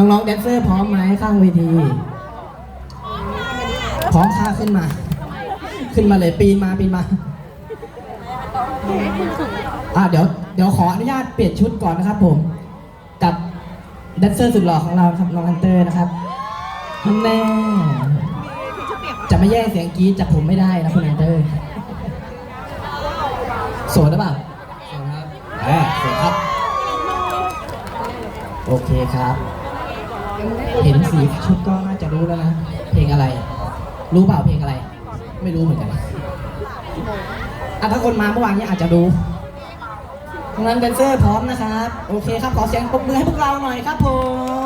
น้องๆแดนเซอร์พร้อมไหมข้างเวที พร้อมค่ะขึ้นมา ขึ้นมาเลยปีนมาปีนมา อ่าเดี๋ยวเดี๋ยวขออนุญาตเปลี่ยนชุดก่อนนะครับผม กับแดนเซอร์สุดหล่อของเราครับน้องฮันเตอร์นะครับฮันแน่จะไม่แย่งเสียงกรี๊ดจากผมไม่ได้นะคุณฮันเตอร์โสดหรือเปล่าโสดครับเออโสดครับ โอเคครับ เห็นสีชุดก็น่าจะรู้แล้วนะ เพลงอะไร รู้เปล่าเพลงอะไร ไม่รู้เหมือนกันอะถ้าคนมาเมื่อวานนี้อาจจะรู้ทางนั้นแดนเซอร์พร้อมนะครับ โอเคครับ ขอเสียงปรบมือให้พวกเราหน่อยครับผม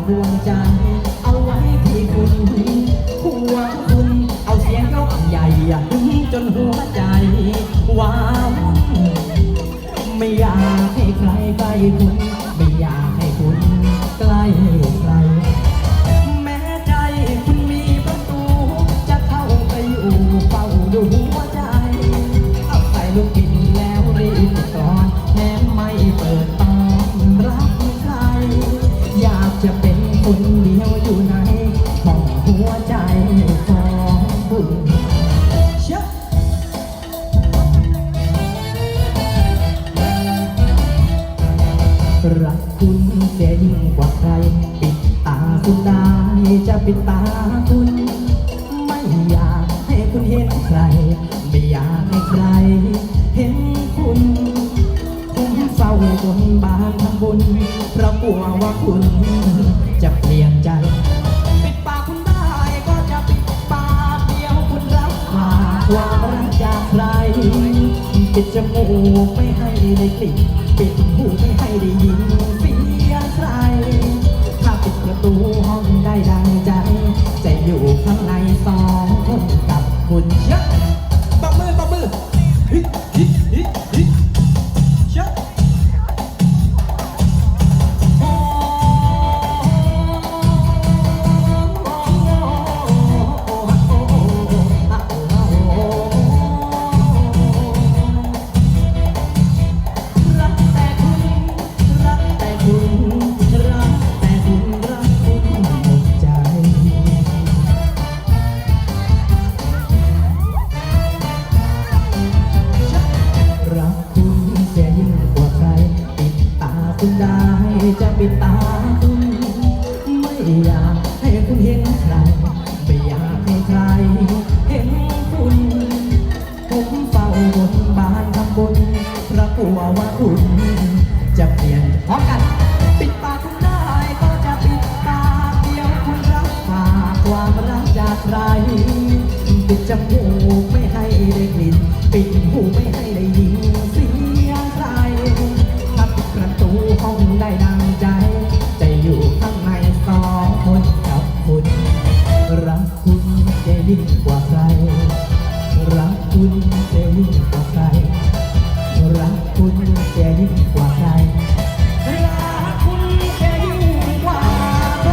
อบกล่องดวงใจเอาไว้ที่คุณหัวคุณเอาเสียงยกใหญ่จนหัวใจว้าวไม่อยากให้ใครใกล้คุณ ปิดตาคุณ ไม่อยากให้คุณเห็นใคร ไม่อยากให้ใคร เห็นคุณผมเฝ้าบนบานทำบุญเพราะกลัวว่าคุณจะเปลี่ยนใจ ปิดปากคุณได้ก็จะปิดปากเดียวคุณรับฝากควารักจากใคร ปิดจมูกไม่ให้ได้กลิ่นปิดหูไม่ให้ได้ยิน คุณเห็นใครไม่อยากให้ใครเห็นคุณผมเฝ้าบนบานทำบุญพระกลัวว่าคุณจะเปลี่ยนพร้อมกัน ปิดปากคุณได้ก็จะปิดปากเดียวคุณรับฝากความรักจากใครปิดจมูกไม่ให้ได้กลิ่นปิดหูไม่ให้ได้ยิน ยิ่งกว่าใคร รักคุณจะยิ่งกว่าใคร รักคุณจะยิ่งกว่าใครรักคุณจะยิ่งกว่าใคร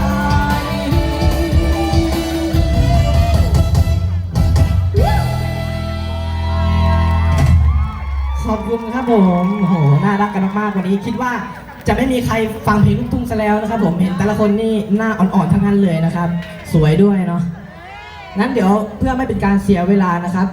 ขอบคุณครับผมโอ้โห น่ารักกันมากๆวันนี้คิดว่าจะไม่มีใครฟังเพลงลูกทุ่งซะแล้วนะครับผม เห็นแต่ละคนนี่หน้าอ่อนๆทั้งนั้นเลยนะครับ สวยด้วยเนาะ นั้นเดี๋ยวเพื่อไม่เป็นการเสียเวลานะครับ